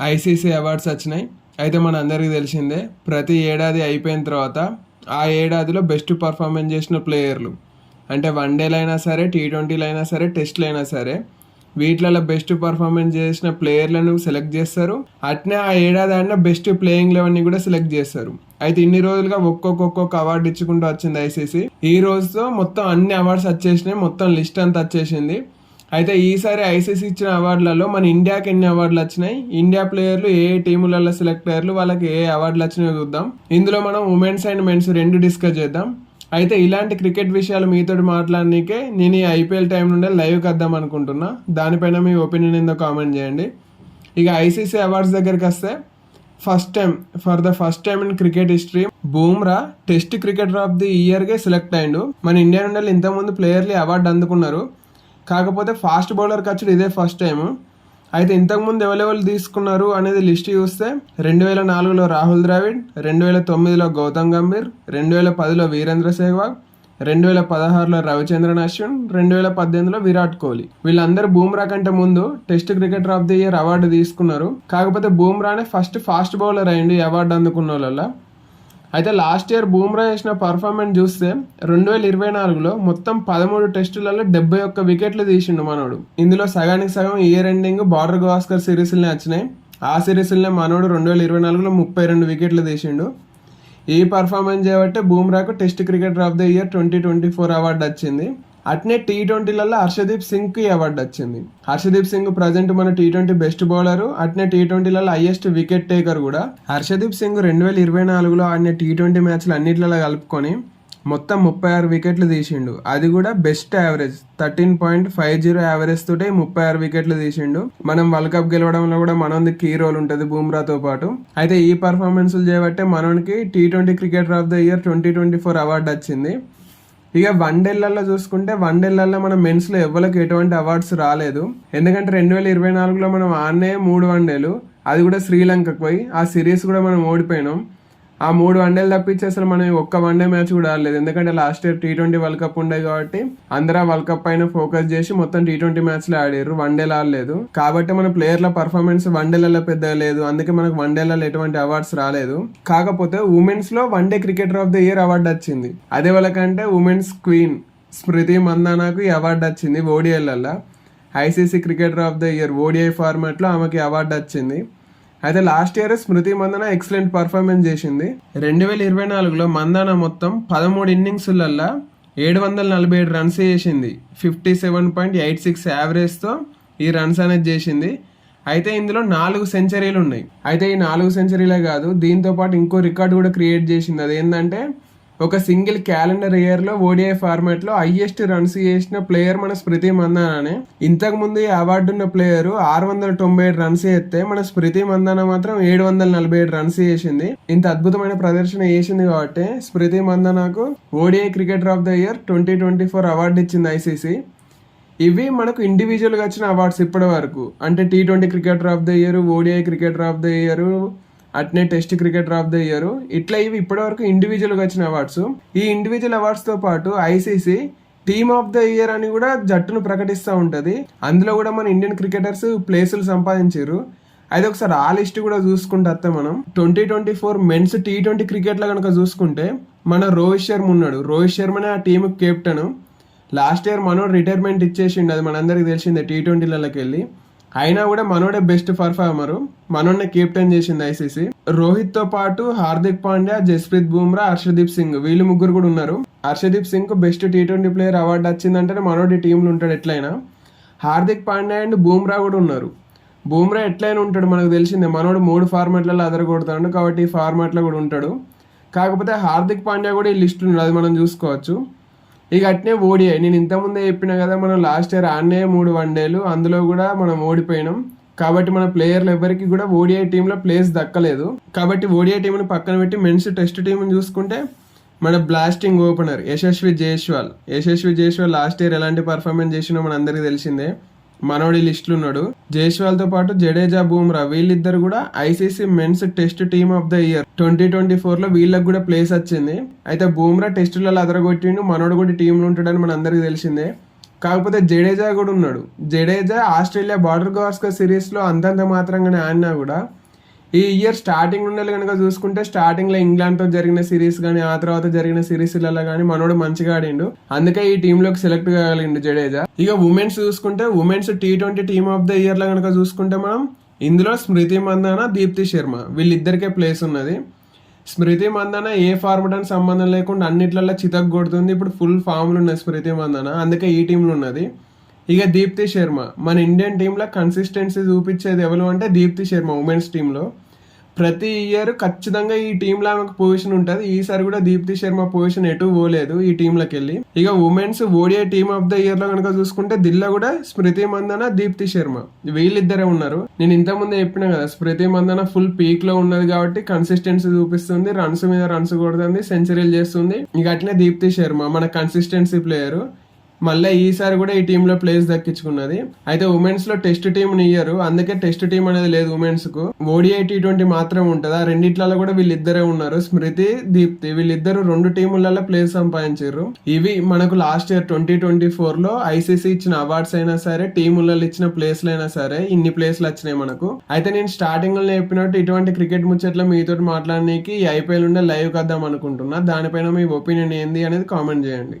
ICC awards వచ్చినాయి. అయితే మన అందరికీ తెలిసిందే ప్రతి ఏడాది అయిపోయిన తర్వాత ఆ ఏడాదిలో బెస్ట్ పర్ఫార్మెన్స్ చేసిన ప్లేయర్లు. అంటే వన్ డేలు అయినా సరే టీ ట్వంటీలు అయినా సరే టెస్ట్లు అయినా సరే వీటిలలో బెస్ట్ పర్ఫార్మెన్స్ చేసిన ప్లేయర్లను సెలెక్ట్ చేస్తారు. అట్నే ఆ ఏడాది ఆడిన బెస్ట్ ప్లేయింగ్ లెవెన్ని కూడా సెలెక్ట్ చేస్తారు. అయితే ఇన్ని రోజులుగా ఒక్కొక్క ఒక్కొక్క అవార్డు ఇచ్చుకుంటూ వచ్చింది ఐసీసీ. ఈ రోజుతో మొత్తం అన్ని అవార్డ్స్ వచ్చేసినాయి మొత్తం లిస్ట్ అంతా వచ్చేసింది. అయితే ఈసారి ఐసీసీ ఇచ్చిన అవార్డులలో మన ఇండియాకి ఎన్ని అవార్డులు వచ్చినాయి? ఇండియా ప్లేయర్లు ఏ టీములలో సెలెక్ట్ అయ్యారు? వాళ్ళకి ఏ అవార్డులు వచ్చినాయో చూద్దాం. ఇందులో మనం ఉమెన్స్ అండ్ మెన్స్ రెండు డిస్కస్ చేద్దాం. అయితే ఇలాంటి క్రికెట్ విషయాలు మీతో మాట్లాడడానికే నేను ఈ ఐపీఎల్ టైం నుండే లైవ్కి వద్దాం అనుకుంటున్నా. దానిపైన మీ ఒపీనియన్ ఏందో కామెంట్ చేయండి. ఇక ఐసీసీ అవార్డ్స్ దగ్గరికి వస్తే first time for the first time in cricket history Bumrah test cricketer of the ఇయర్గా select అయ్యిండు మన ఇండియా నుండి ఇంతకుముందు ప్లేయర్లు అవార్డు అందుకున్నారు. కాకపోతే ఫాస్ట్ బౌలర్ వచ్చుడు ఇదే ఫస్ట్ టైం అయితే ఇంతకుముందు ఎవరెవరు తీసుకున్నారు అనేది లిస్ట్ చూస్తే రెండు వేల నాలుగులో రాహుల్ ద్రావిడ్ రెండు వేల తొమ్మిదిలో గౌతమ్ గంభీర్ రెండు వేల పదిలో వీరేంద్ర సెహ్వాగ్ రెండు వేల పదహారులో రవిచంద్రన్ అశ్విన్ రెండు వేల పద్దెనిమిదిలో విరాట్ కోహ్లీ. వీళ్ళందరూ బూమ్రా కంటే ముందు test cricketer of the year award తీసుకున్నారు. కాకపోతే బూమ్రానే ఫస్ట్ ఫాస్ట్ బౌలర్ అయింది అవార్డు అందుకున్న వాళ్ళ అయితే లాస్ట్ ఇయర్ బూమ్రా చేసిన పర్ఫార్మెన్స్ చూస్తే రెండు వేల ఇరవై నాలుగులో మొత్తం పదమూడు టెస్టులలో డెబ్బై ఒక్క వికెట్లు తీసిండు మనోడు. ఇందులో సగానికి సగం ఇయర్ ఎండింగ్ బార్డర్ గవాస్కర్ సిరీస్లనే వచ్చినాయి. ఆ సిరీస్లనే మనోడు రెండు వేల ఇరవై నాలుగులో ముప్పై రెండు వికెట్లు తీసిండు. ఈ పర్ఫార్మెన్స్ చేయబట్టే బూమ్రాకు test cricketer of the year twenty twenty four award వచ్చింది. అట్నే టీ ట్వంటీలలో హర్షదీప్ సింగ్కి అవార్డు వచ్చింది. హర్షదీప్ సింగ్ ప్రజెంట్ మన టీ ట్వంటీ బెస్ట్ బౌలర్ అట్నే టీ ట్వంటీలలో హైయెస్ట్ వికెట్ టేకర్ కూడా. హర్షదీప్ సింగ్ రెండు వేల ఇరవై నాలుగులో ఆడిన టీ ట్వంటీ మ్యాచ్లు అన్నిట్లలో కలుపుకొని మొత్తం ముప్పై ఆరు వికెట్లు తీసిండు. అది కూడా best average thirteen point five zero average తోటే ముప్పై ఆరు వికెట్లు తీసిండు. మనం వరల్డ్ కప్ గెలవడంలో కూడా మనది కీ రోల్ ఉంటుంది బూమ్రాతో పాటు. అయితే ఈ పర్ఫార్మెన్స్లు చేయబట్టే మనకి T twenty cricketer of the year twenty twenty four award వచ్చింది. ఇక వన్ డేలలో చూసుకుంటే వన్ డేలలో మన మెన్స్లో ఎవరికి ఎటువంటి అవార్డ్స్ రాలేదు. ఎందుకంటే రెండు వేల ఇరవై నాలుగులో మనం ఆడనే మూడు వన్ డేలు అది కూడా శ్రీలంకకు పోయి ఆ సిరీస్ కూడా మనం ఓడిపోయినాం. ఆ మూడు వన్డేలు తప్పించి అసలు మనం ఒక్క వన్డే మ్యాచ్ కూడా ఆడలేదు. ఎందుకంటే last year T twenty world cup ఉండే కాబట్టి అందరూ వరల్డ్ కప్ పైన ఫోకస్ చేసి మొత్తం టీ ట్వంటీ మ్యాచ్లు ఆడారు వన్డేలు ఆడలేదు. కాబట్టి మన ప్లేయర్ల పర్ఫార్మెన్స్ వన్డేలలో పెద్ద లేదు. అందుకే మనకు వన్డేలలో ఎటువంటి అవార్డ్స్ రాలేదు. కాకపోతే ఉమెన్స్లో one day cricketer of the year award వచ్చింది. అదే వాళ్ళకంటే ఉమెన్స్ క్వీన్ స్మృతి మందానాకు ఈ అవార్డు వచ్చింది ఓడిఐలలో ICC cricketer of the year ODI ఫార్మాట్లో ఆమెకి అవార్డు వచ్చింది. అయితే last year Smriti Mandhana excellent performance చేసింది. రెండు వేల ఇరవై నాలుగులో మందాన మొత్తం పదమూడు ఇన్నింగ్స్లల్లా ఏడు వందల నలభై ఏడు రన్స్ చేసింది. Fifty seven point eight six యావరేజ్తో ఈ రన్స్ అనేది చేసింది. అయితే ఇందులో నాలుగు సెంచరీలు ఉన్నాయి అయితే ఈ నాలుగు సెంచరీలే కాదు దీంతో పాటు ఇంకో రికార్డు కూడా క్రియేట్ చేసింది. అదేంటంటే ఒక సింగిల్ క్యాలెండర్ ఇయర్లో ఓడిఐ ఫార్మాట్లో హైయెస్ట్ రన్స్ చేసిన ప్లేయర్ మన స్మృతి మందానానే. ఇంతకు ముందు ఈ అవార్డు ఉన్న ప్లేయర్ ఆరు వందల తొంభై ఏడు రన్స్ చేస్తే మన స్మృతి మందాన మాత్రం ఏడు వందల నలభై ఏడు రన్స్ చేసింది. ఇంత అద్భుతమైన ప్రదర్శన చేసింది కాబట్టి Smriti మందానాకు ODI cricketer of the year twenty twenty four award ఇచ్చింది ఐసీసీ ఇవి మనకు ఇండివిజువల్గా వచ్చిన అవార్డ్స్ ఇప్పటి వరకు. అంటే T twenty cricketer of the year ODI cricketer of the year అట్నే test cricketer of the year ఇట్లా ఇవి ఇప్పటివరకు ఇండివిజువల్గా వచ్చిన అవార్డ్స్ ఈ ఇండివిజువల్ అవార్డ్స్తో పాటు ICC team of the year అని కూడా జట్టును ప్రకటిస్తూ ఉంటుంది. అందులో కూడా మన ఇండియన్ క్రికెటర్స్ ప్లేసులు సంపాదించారు. అయితే ఒకసారి ఆ లిస్ట్ కూడా చూసుకుంటే అత్త మనం. Twenty twenty four men's T twenty క్రికెట్లో కనుక చూసుకుంటే మన రోహిత్ శర్మ ఉన్నాడు. రోహిత్ శర్మనే ఆ టీం కెప్టెన్ లాస్ట్ ఇయర్ మనోడు రిటైర్మెంట్ ఇచ్చేసిండు. అది మనందరికి తెలిసిందే టీ ట్వంటీలకి వెళ్ళి అయినా కూడా మనోడే బెస్ట్ పర్ఫార్మరు. మనోడ్నే కెప్టెన్ చేసింది ఐసీసీ రోహిత్తో పాటు హార్దిక్ పాండ్యా జస్ప్రీత్ బుమ్రా హర్షదీప్ సింగ్ వీళ్ళు ముగ్గురు కూడా ఉన్నారు. Harshdeep Singh best T twenty player award వచ్చిందంటే మనోడి టీంలో ఉంటాడు ఎట్లయినా. హార్దిక్ పాండ్యా అండ్ బూమ్రా కూడా ఉన్నారు. బూమ్రా ఎట్లయినా ఉంటాడు మనకు తెలిసిందే. మనోడు మూడు ఫార్మాట్లలో అదర కొడతాడు కాబట్టి ఈ ఫార్మాట్లో కూడా ఉంటాడు. కాకపోతే హార్దిక్ పాండ్యా కూడా ఈ లిస్ట్ ఉన్నాడు అది మనం చూసుకోవచ్చు. ఇక అట్నే ఓడిఐ నేను ఇంతకుముందే చెప్పిన కదా మనం లాస్ట్ ఇయర్ ఆడనే మూడు వన్డేలు అందులో కూడా మనం ఓడిపోయినాం. కాబట్టి మన ప్లేయర్లు ఎవరికి కూడా ఓడిఐ టీంలో ప్లేస్ దక్కలేదు. కాబట్టి ఓడిఐ టీంని పక్కన పెట్టి మెన్స్ టెస్ట్ టీంని చూసుకుంటే మన blasting opener Yashasvi Jaiswal. Yashasvi Jaiswal last year ఎలాంటి పర్ఫార్మెన్స్ చేసినో మన అందరికీ తెలిసిందే. మనోడి లిస్టులు ఉన్నాడు. జైష్వాల్తో పాటు జడేజా బూమ్రా వీళ్ళిద్దరు కూడా ICC men's test team of the year twenty twenty ఫోర్లో వీళ్ళకు వీళ్ళకి కూడా ప్లేస్ వచ్చింది. అయితే బూమ్రా టెస్టులలో అదరగొట్టిండు మనోడు కూడా టీంలో ఉంటాడని మన అందరికీ తెలిసిందే. కాకపోతే జడేజా కూడా ఉన్నాడు. జడేజా ఆస్ట్రేలియా బార్డర్ గవాస్కర్ సిరీస్లో అంతంత మాత్రంగానే ఆడినా కూడా ఈ ఇయర్ స్టార్టింగ్ నుండి కనుక చూసుకుంటే స్టార్టింగ్లో ఇంగ్లాండ్తో జరిగిన సిరీస్ కానీ ఆ తర్వాత జరిగిన సిరీస్లలో కానీ మనోడు మంచిగా ఆడిండు. అందుకే ఈ టీంలోకి సెలెక్ట్ కాగలిండు జడేజా. ఇక ఉమెన్స్ చూసుకుంటే women's T twenty team of the ఇయర్లో కనుక చూసుకుంటే మనం ఇందులో స్మృతి మందాన దీప్తి శర్మ వీళ్ళిద్దరికే ప్లేస్ ఉన్నది. స్మృతి మందన ఏ ఫార్మట్ అని సంబంధం లేకుండా అన్నిట్లలో చితక్ కొడుతుంది ఇప్పుడు ఫుల్ ఫామ్లు ఉన్నాయి స్మృతి మందన. అందుకే ఈ టీంలో ఉన్నది. ఇక దీప్తి శర్మ మన ఇండియన్ టీంలో కన్సిస్టెన్సీ చూపించేది ఎవరు అంటే దీప్తి శర్మ ఉమెన్స్ టీంలో ప్రతి ఇయర్ ఖచ్చితంగా ఈ టీంలో ఆమెకు పొజిషన్ ఉంటుంది. ఈసారి కూడా దీప్తి శర్మ పొజిషన్ ఎటు పోలేదు ఈ టీంలోకి వెళ్ళి. ఇక women's ODI team of the ఇయర్లో కనుక చూసుకుంటే దిల్లా కూడా స్మృతి మందన దీప్తి శర్మ. వీళ్ళిద్దరే ఉన్నారు. నేను ఇంతకుముందే చెప్పిన కదా స్మృతి మందన ఫుల్ పీక్లో ఉన్నది కాబట్టి కన్సిస్టెన్సీ చూపిస్తుంది. రన్స్ మీద రన్స్ కొడుతుంది సెంచరీలు చేస్తుంది. ఇక అట్లే దీప్తి శర్మ మన కన్సిస్టెన్సీ ప్లేయర్ మళ్ళీ ఈసారి కూడా ఈ టీంలో ప్లేస్ దక్కించుకున్నది. అయితే ఉమెన్స్లో టెస్ట్ టీం ఇయ్యరు. అందుకే టెస్ట్ టీం అనేది లేదు ఉమెన్స్కు. ఓడిఐ టీ ట్వంటీ మాత్రం ఉంటుంది. ఆ రెండిట్లలో కూడా వీళ్ళిద్దరే ఉన్నారు. స్మృతి దీప్తి వీళ్ళిద్దరు రెండు టీములలో ప్లేస్ సంపాదించారు ఇవి మనకు లాస్ట్ ఇయర్ ట్వంటీ ట్వంటీ ఫోర్లో ఐసీసీ ఇచ్చిన అవార్డ్స్ అయినా సరే టీములలో ఇచ్చిన ప్లేస్లు అయినా సరే ఇన్ని ప్లేస్లు వచ్చినాయి మనకు. అయితే నేను స్టార్టింగ్లో చెప్పినట్టు ఇటువంటి క్రికెట్ ముచ్చట్లో మీతో మాట్లాడడానికి ఐపీఎల్ ఉండే లైవ్ కద్దాం అనుకుంటున్నా. దానిపైన మీ ఒపీనియన్ ఏంది అనేది కామెంట్ చేయండి.